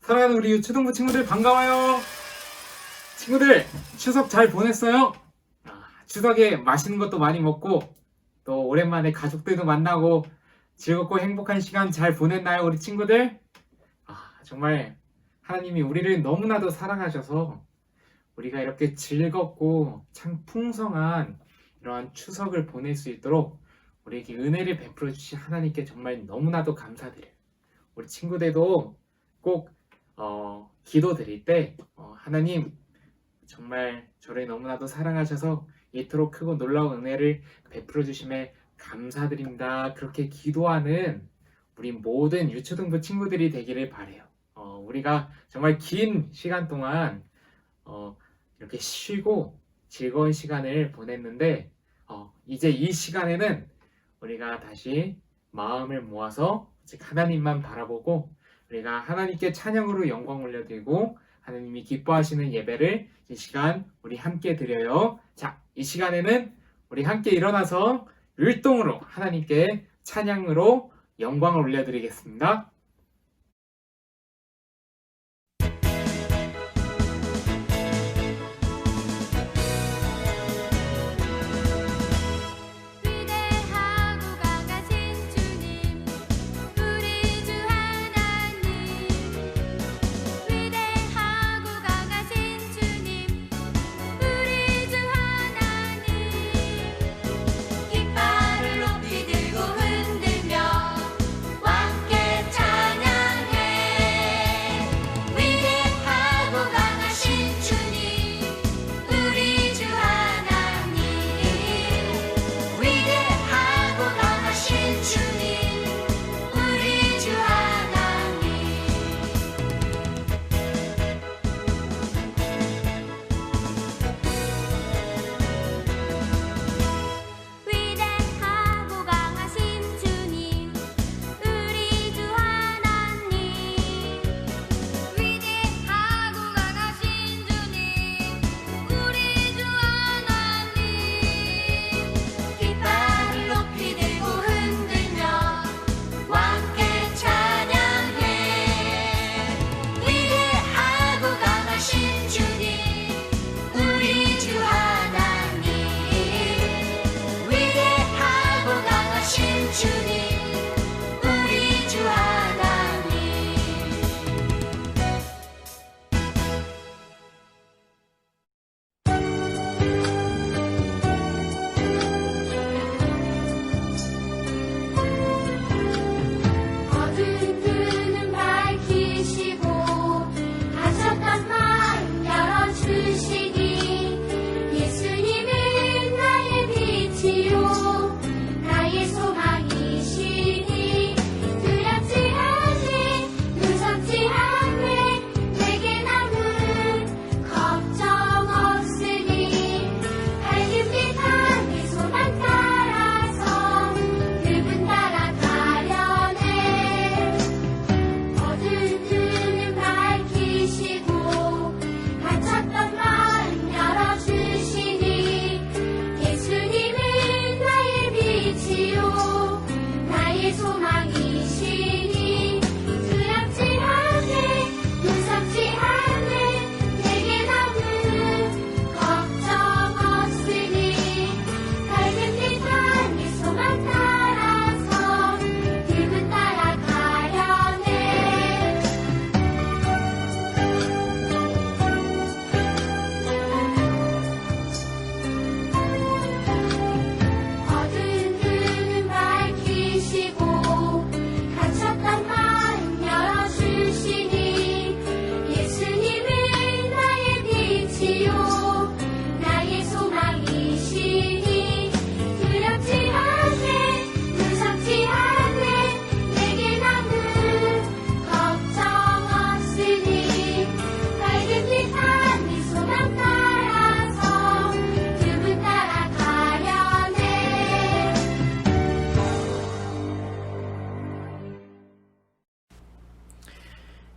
사랑하는 우리 유초등부 친구들 반가워요. 친구들 추석 잘 보냈어요? 아, 추석에 맛있는 것도 많이 먹고 또 오랜만에 가족들도 만나고 즐겁고 행복한 시간 잘 보냈나요, 우리 친구들? 아, 정말 하나님이 우리를 너무나도 사랑하셔서 우리가 이렇게 즐겁고 참 풍성한 이러한 추석을 보낼 수 있도록 우리에게 은혜를 베풀어 주신 하나님께 정말 너무나도 감사드려요. 우리 친구들도 꼭 어, 기도 드릴 때 어, 하나님 정말 저를 너무나도 사랑하셔서 이토록 크고 놀라운 은혜를 베풀어 주심에 감사드립니다. 그렇게 기도하는 우리 모든 유초등부 친구들이 되기를 바래요. 어, 우리가 정말 긴 시간 동안 어, 이렇게 쉬고 즐거운 시간을 보냈는데 어, 이제 이 시간에는 우리가 다시 마음을 모아서 즉 하나님만 바라보고 우리가 하나님께 찬양으로 영광 올려드리고 하나님이 기뻐하시는 예배를 이 시간 우리 함께 드려요. 자, 이 시간에는 우리 함께 일어나서 율동으로 하나님께 찬양으로 영광을 올려드리겠습니다.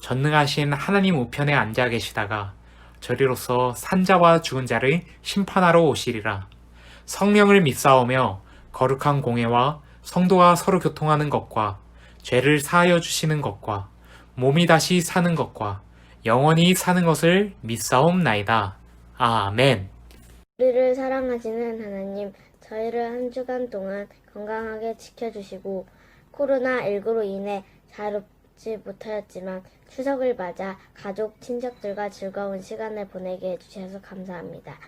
전능하신 하나님 우편에 앉아 계시다가 저리로서 산자와 죽은 자를 심판하러 오시리라. 성령을 믿사오며 거룩한 공예와 성도가 서로 교통하는 것과 죄를 사하여 주시는 것과 몸이 다시 사는 것과 영원히 사는 것을 믿사옵나이다. 아멘. 우리를 사랑하시는 하나님, 저희를 한 주간 동안 건강하게 지켜주시고 코로나19로 인해 자유 롭지 못하였지만 추석을 맞아 가족, 친척들과 즐거운 시간을 보내게 해주셔서 감사합니다.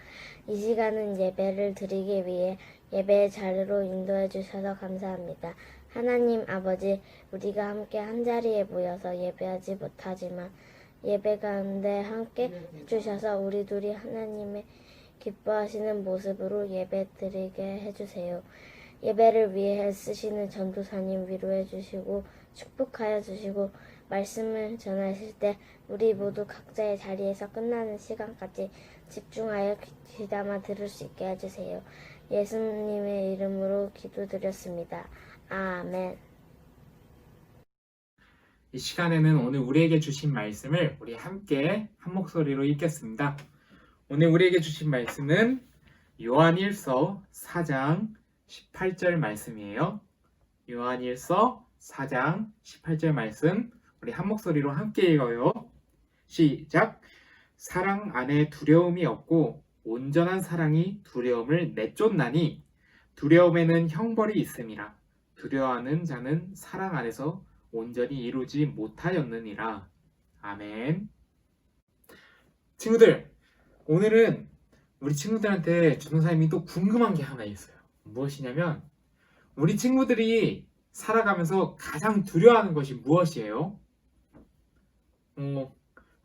이 시간은 예배를 드리기 위해 예배의 자리로 인도해 주셔서 감사합니다. 하나님 아버지, 우리가 함께 한 자리에 모여서 예배하지 못하지만 예배 가운데 함께 해주셔서 우리 둘이 하나님의 기뻐하시는 모습으로 예배 드리게 해주세요. 예배를 위해 쓰시는 전도사님 위로해 주시고 축복하여 주시고 말씀을 전하실 때 우리 모두 각자의 자리에서 끝나는 시간까지 집중하여 귀- 귀담아 들을 수 있게 해주세요. 예수님의 이름으로 기도드렸습니다. 아멘. 이 시간에는 오늘 우리에게 주신 말씀을 우리 함께 한 목소리로 읽겠습니다. 오늘 우리에게 주신 말씀은 요한일서 4장 18절 말씀이에요. 요한일서 4장 18절 말씀 우리 한 목소리로 함께 읽어요. 시작. 사랑 안에 두려움이 없고 온전한 사랑이 두려움을 내쫓나니 두려움에는 형벌이 있음이라. 두려워하는 자는 사랑 안에서 온전히 이루지 못하였느니라. 아멘. 친구들, 오늘은 우리 친구들한테 전도사님이 또 궁금한 게 하나 있어요. 무엇이냐면, 우리 친구들이 살아가면서 가장 두려워하는 것이 무엇이에요? 어,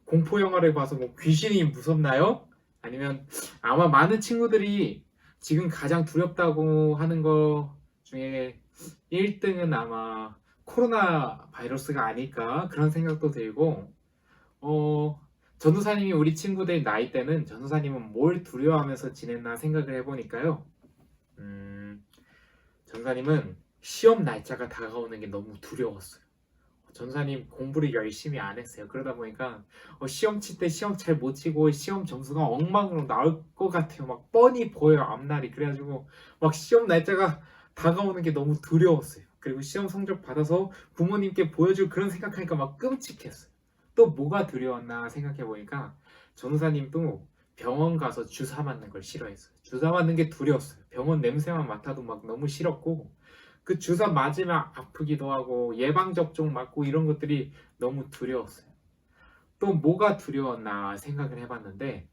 공포 영화를 봐서 뭐 귀신이 무섭나요? 아니면 아마 많은 친구들이 지금 가장 두렵다고 하는 거 중에 1등은 아마 코로나 바이러스가 아닐까 그런 생각도 들고 어 전도사님이 우리 친구들 나이 때는 전도사님은 뭘 두려워하면서 지냈나 생각을 해보니까요 음 전도사님은 시험 날짜가 다가오는 게 너무 두려웠어요 전도사님 공부를 열심히 안 했어요 그러다 보니까 어, 시험 칠 때 시험 잘 못 치고 시험 점수가 엉망으로 나올 것 같아요 막 뻔히 보여요 앞날이 그래가지고 막 시험 날짜가 다가오는 게 너무 두려웠어요. 그리고 시험 성적 받아서 부모님께 보여줄 그런 생각하니까 막 끔찍했어요. 또 뭐가 두려웠나 생각해 보니까 전우사님도 병원 가서 주사 맞는 걸 싫어했어요. 주사 맞는 게 두려웠어요. 병원 냄새만 맡아도 막 너무 싫었고 그 주사 맞으면 아프기도 하고 예방 접종 맞고 이런 것들이 너무 두려웠어요. 또 뭐가 두려웠나 생각을 해봤는데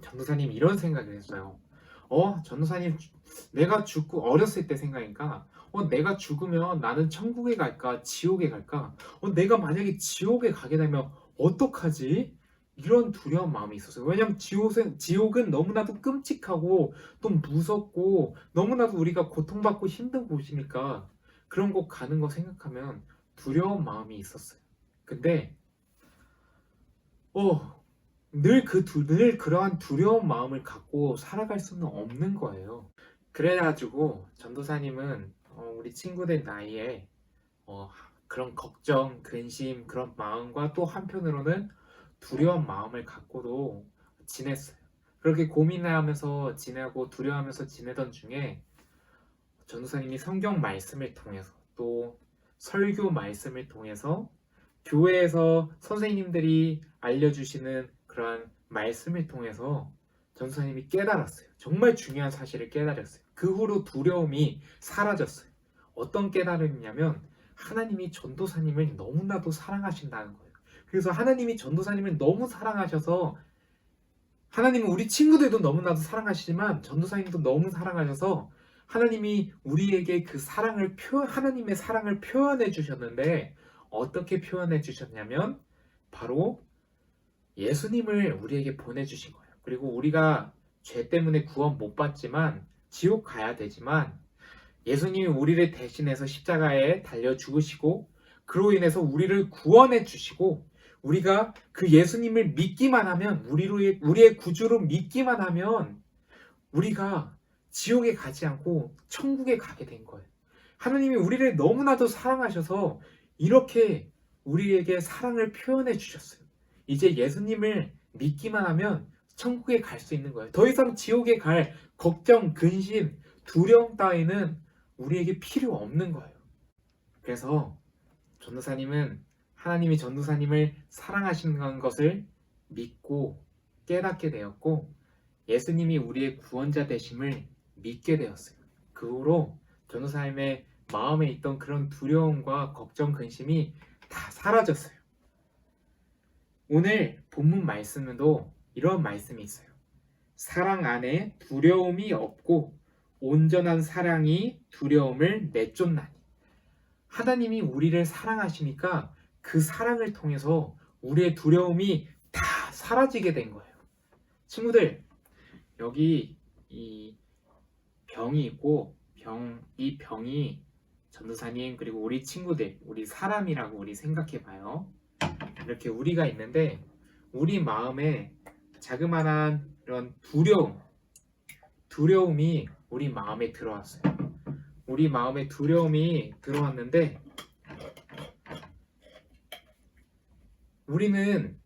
전도사님 이런 생각을 했어요. 어, 전도사님 내가 죽고 어렸을 때 생각이니까 어, 내가 죽으면 나는 천국에 갈까 지옥에 갈까 어, 내가 만약에 지옥에 가게 되면 어떡하지 이런 두려운 마음이 있었어요 왜냐면 지옥은, 지옥은 너무나도 끔찍하고 또 무섭고 너무나도 우리가 고통받고 힘든 곳이니까 그런 곳 가는 거 생각하면 두려운 마음이 있었어요 근데 어, 늘 그, 두- 늘 그러한 두려운 마음을 갖고 살아갈 수는 없는 거예요. 그래가지고 전도사님은 어, 우리 친구들 나이에 어, 그런 걱정, 근심, 그런 마음과 또 한편으로는 두려운 마음을 갖고도 지냈어요. 그렇게 고민하면서 지내고 두려워하면서 지내던 중에 전도사님이 성경 말씀을 통해서 또 설교 말씀을 통해서 교회에서 선생님들이 알려주시는 그러한 말씀을 통해서 전도사님이 깨달았어요. 정말 중요한 사실을 깨달았어요. 그 후로 두려움이 사라졌어요. 어떤 깨달음이냐면 하나님이 전도사님을 너무나도 사랑하신다는 거예요. 그래서 하나님이 전도사님을 너무 사랑하셔서 하나님은 우리 친구들도 너무나도 사랑하시지만 전도사님도 너무 사랑하셔서 하나님이 우리에게 그 사랑을 표 하나님의 사랑을 표현해 주셨는데 어떻게 표현해 주셨냐면 바로 예수님을 우리에게 보내 주신 거예요. 그리고 우리가 죄 때문에 구원 못 받지만 지옥 가야 되지만 예수님이 우리를 대신해서 십자가에 달려 죽으시고 그로 인해서 우리를 구원해 주시고 우리가 그 예수님을 믿기만 하면 우리로의 우리의 구주로 믿기만 하면 우리가 지옥에 가지 않고 천국에 가게 된 거예요. 하나님이 우리를 너무나도 사랑하셔서 이렇게 우리에게 사랑을 표현해 주셨어요. 이제 예수님을 믿기만 하면 천국에 갈 수 있는 거예요. 더 이상 지옥에 갈 걱정, 근심, 두려움 따위는 우리에게 필요 없는 거예요. 그래서 전도사님은 하나님이 전도사님을 사랑하시는 것을 믿고 깨닫게 되었고 예수님이 우리의 구원자 되심을 믿게 되었어요. 그 후로 전도사님의 마음에 있던 그런 두려움과 걱정, 근심이 다 사라졌어요. 오늘 본문 말씀에도 이런 말씀이 있어요. 사랑 안에 두려움이 없고 온전한 사랑이 두려움을 내쫓나니. 하나님이 우리를 사랑하시니까 그 사랑을 통해서 우리의 두려움이 다 사라지게 된 거예요. 친구들, 여기 이 병이 있고 병, 이 병이 전도사님 그리고 우리 친구들, 우리 사람이라고 우리 생각해 봐요. 이렇게 우리가 있는데 우리 마음에 자그마한 이런 두려움, 두려움이 우리 마음에 들어왔어요. 우리 마음에 두려움이 들어왔는데 우리는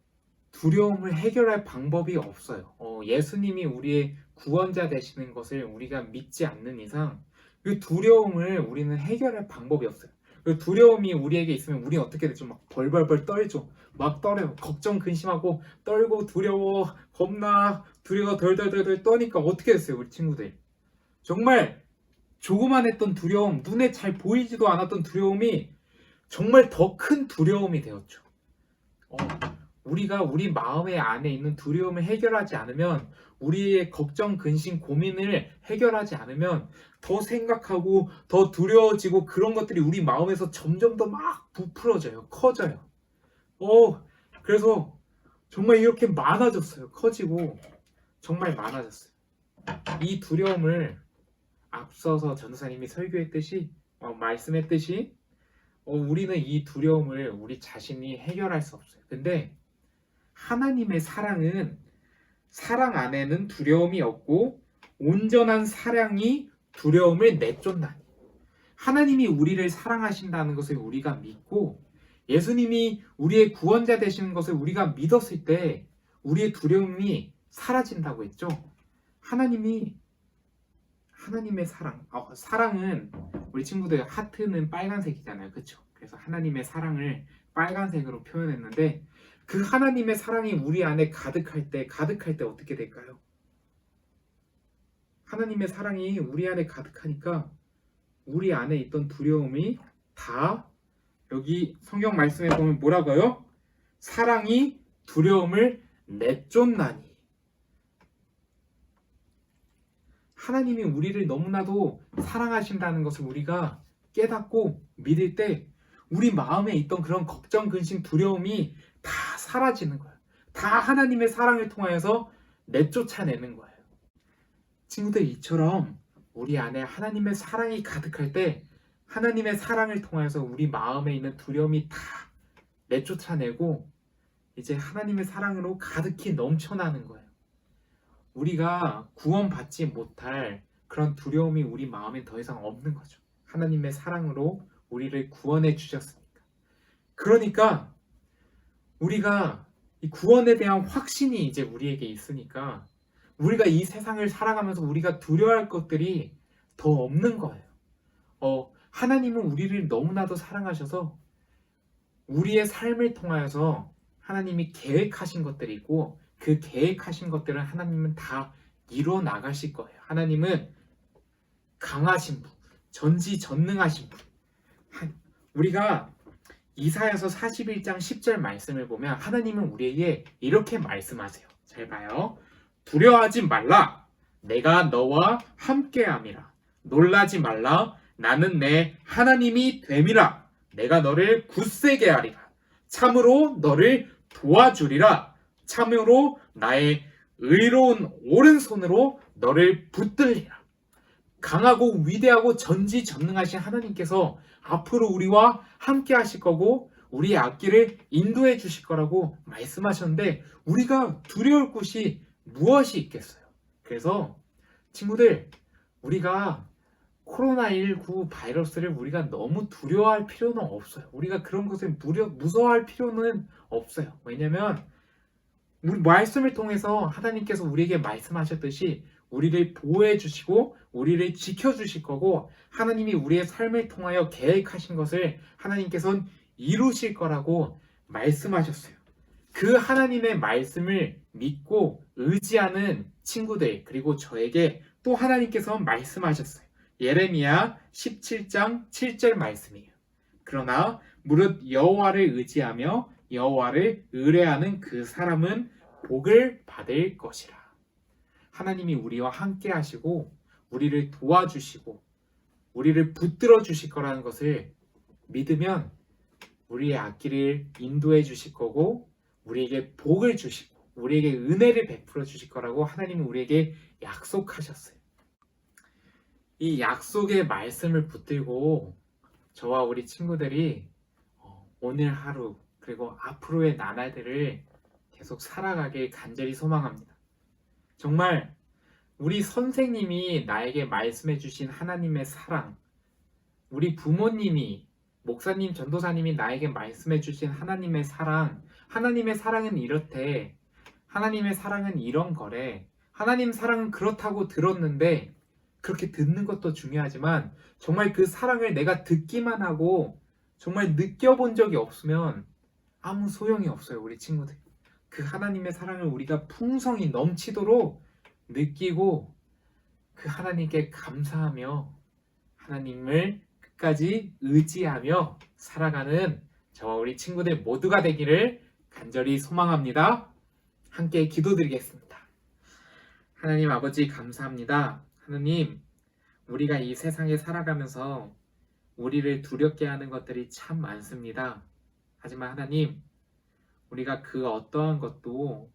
두려움을 해결할 방법이 없어요. 어, 예수님이 우리의 구원자 되시는 것을 우리가 믿지 않는 이상 그 두려움을 우리는 해결할 방법이 없어요. 그 두려움이 우리에게 있으면 우리는 어떻게 되죠? 막 벌벌벌 떨죠. 막 떨어요. 걱정, 근심하고 떨고 두려워, 겁나 두려워 덜덜덜덜 떠니까 어떻게 됐어요, 우리 친구들? 정말 조그만 했던 두려움, 눈에 잘 보이지도 않았던 두려움이 정말 더 큰 두려움이 되었죠. 어, 우리가 우리 마음의 안에 있는 두려움을 해결하지 않으면 우리의 걱정, 근심, 고민을 해결하지 않으면 더 생각하고 더 두려워지고 그런 것들이 우리 마음에서 점점 더 막 부풀어져요. 커져요. 어, 그래서 정말 이렇게 많아졌어요. 커지고 정말 많아졌어요. 이 두려움을 앞서서 전도사님이 설교했듯이 어, 말씀했듯이 어, 우리는 이 두려움을 우리 자신이 해결할 수 없어요. 근데 하나님의 사랑은 사랑 안에는 두려움이 없고 온전한 사랑이 두려움을 내쫓나니 하나님이 우리를 사랑하신다는 것을 우리가 믿고 예수님이 우리의 구원자 되시는 것을 우리가 믿었을 때 우리의 두려움이 사라진다고 했죠. 하나님이 하나님의 사랑, 어, 사랑은 우리 친구들 하트는 빨간색이잖아요, 그렇죠? 그래서 하나님의 사랑을 빨간색으로 표현했는데 그 하나님의 사랑이 우리 안에 가득할 때, 가득할 때 어떻게 될까요? 하나님의 사랑이 우리 안에 가득하니까 우리 안에 있던 두려움이 다 여기 성경 말씀에 보면 뭐라고요? 사랑이 두려움을 내쫓나니. 하나님이 우리를 너무나도 사랑하신다는 것을 우리가 깨닫고 믿을 때 우리 마음에 있던 그런 걱정, 근심, 두려움이 다 사라지는 거예요. 다 하나님의 사랑을 통하여서 내쫓아내는 거예요. 친구들 이처럼 우리 안에 하나님의 사랑이 가득할 때 하나님의 사랑을 통해서 우리 마음에 있는 두려움이 다 내쫓아내고 이제 하나님의 사랑으로 가득히 넘쳐나는 거예요. 우리가 구원받지 못할 그런 두려움이 우리 마음에 더 이상 없는 거죠. 하나님의 사랑으로 우리를 구원해 주셨으니까. 그러니까 우리가 이 구원에 대한 확신이 이제 우리에게 있으니까 우리가 이 세상을 살아가면서 우리가 두려워할 것들이 더 없는 거예요. 어, 하나님은 우리를 너무나도 사랑하셔서 우리의 삶을 통하여서 하나님이 계획하신 것들이 있고 그 계획하신 것들을 하나님은 다 이루어 나가실 거예요. 하나님은 강하신 분, 전지전능하신 분. 한- 우리가 이사야서 41장 10절 말씀을 보면 하나님은 우리에게 이렇게 말씀하세요. 잘 봐요. 두려워하지 말라. 내가 너와 함께함이라. 놀라지 말라. 나는 내 하나님이 됨이라. 내가 너를 굳세게 하리라. 참으로 너를 도와주리라. 참으로 나의 의로운 오른손으로 너를 붙들리라. 강하고 위대하고 전지전능하신 하나님께서 앞으로 우리와 함께 하실 거고 우리의 앞길을 인도해 주실 거라고 말씀하셨는데 우리가 두려울 곳이 무엇이 있겠어요? 그래서 친구들 우리가 코로나19 바이러스를 우리가 너무 두려워할 필요는 없어요. 우리가 그런 것을 무려, 무서워할 필요는 없어요. 왜냐면 우리 말씀을 통해서 하나님께서 우리에게 말씀하셨듯이 우리를 보호해 주시고 우리를 지켜 주실 거고 하나님이 우리의 삶을 통하여 계획하신 것을 하나님께서는 이루실 거라고 말씀하셨어요. 그 하나님의 말씀을 믿고 의지하는 친구들 그리고 저에게 또 하나님께서 말씀하셨어요. 예레미야 17장 7절 말씀이에요. 그러나 무릇 여호와를 의지하며 여호와를 의뢰하는 그 사람은 복을 받을 것이라. 하나님이 우리와 함께 하시고 우리를 도와주시고 우리를 붙들어 주실 거라는 것을 믿으면 우리의 앞길을 인도해 주실 거고 우리에게 복을 주시고 우리에게 은혜를 베풀어 주실 거라고 하나님이 우리에게 약속하셨어요. 이 약속의 말씀을 붙들고 저와 우리 친구들이 어, 오늘 하루 그리고 앞으로의 나날들을 계속 살아가길 간절히 소망합니다. 정말 우리 선생님이 나에게 말씀해 주신 하나님의 사랑, 우리 부모님이 목사님, 전도사님이 나에게 말씀해 주신 하나님의 사랑, 하나님의 사랑은 이렇대. 하나님의 사랑은 이런 거래. 하나님 사랑은 그렇다고 들었는데 그렇게 듣는 것도 중요하지만 정말 그 사랑을 내가 듣기만 하고 정말 느껴본 적이 없으면 아무 소용이 없어요, 우리 친구들. 그 하나님의 사랑을 우리가 풍성히 넘치도록 느끼고 그 하나님께 감사하며 하나님을 끝까지 의지하며 살아가는 저와 우리 친구들 모두가 되기를 간절히 소망합니다. 함께 기도드리겠습니다. 하나님 아버지 감사합니다. 하나님, 우리가 이 세상에 살아가면서 우리를 두렵게 하는 것들이 참 많습니다. 하지만 하나님, 우리가 그 어떠한 것도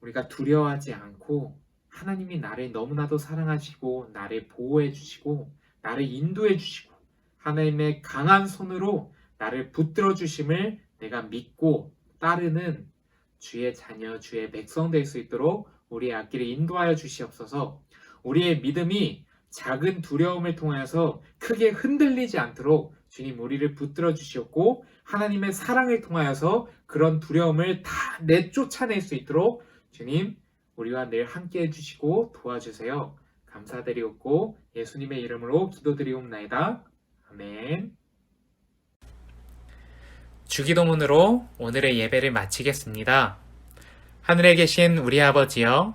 우리가 두려워하지 않고 하나님이 나를 너무나도 사랑하시고 나를 보호해 주시고 나를 인도해 주시고 하나님의 강한 손으로 나를 붙들어 주심을 내가 믿고 따르는 주의 자녀, 주의 백성 될 수 있도록 우리의 앞길을 인도하여 주시옵소서. 우리의 믿음이 작은 두려움을 통하여서 크게 흔들리지 않도록 주님 우리를 붙들어 주시옵고 하나님의 사랑을 통하여서 그런 두려움을 다 내쫓아낼 수 있도록 주님 우리와 늘 함께 해주시고 도와주세요. 감사드리옵고 예수님의 이름으로 기도드리옵나이다. 아멘. 주기도문으로 오늘의 예배를 마치겠습니다. 하늘에 계신 우리 아버지여,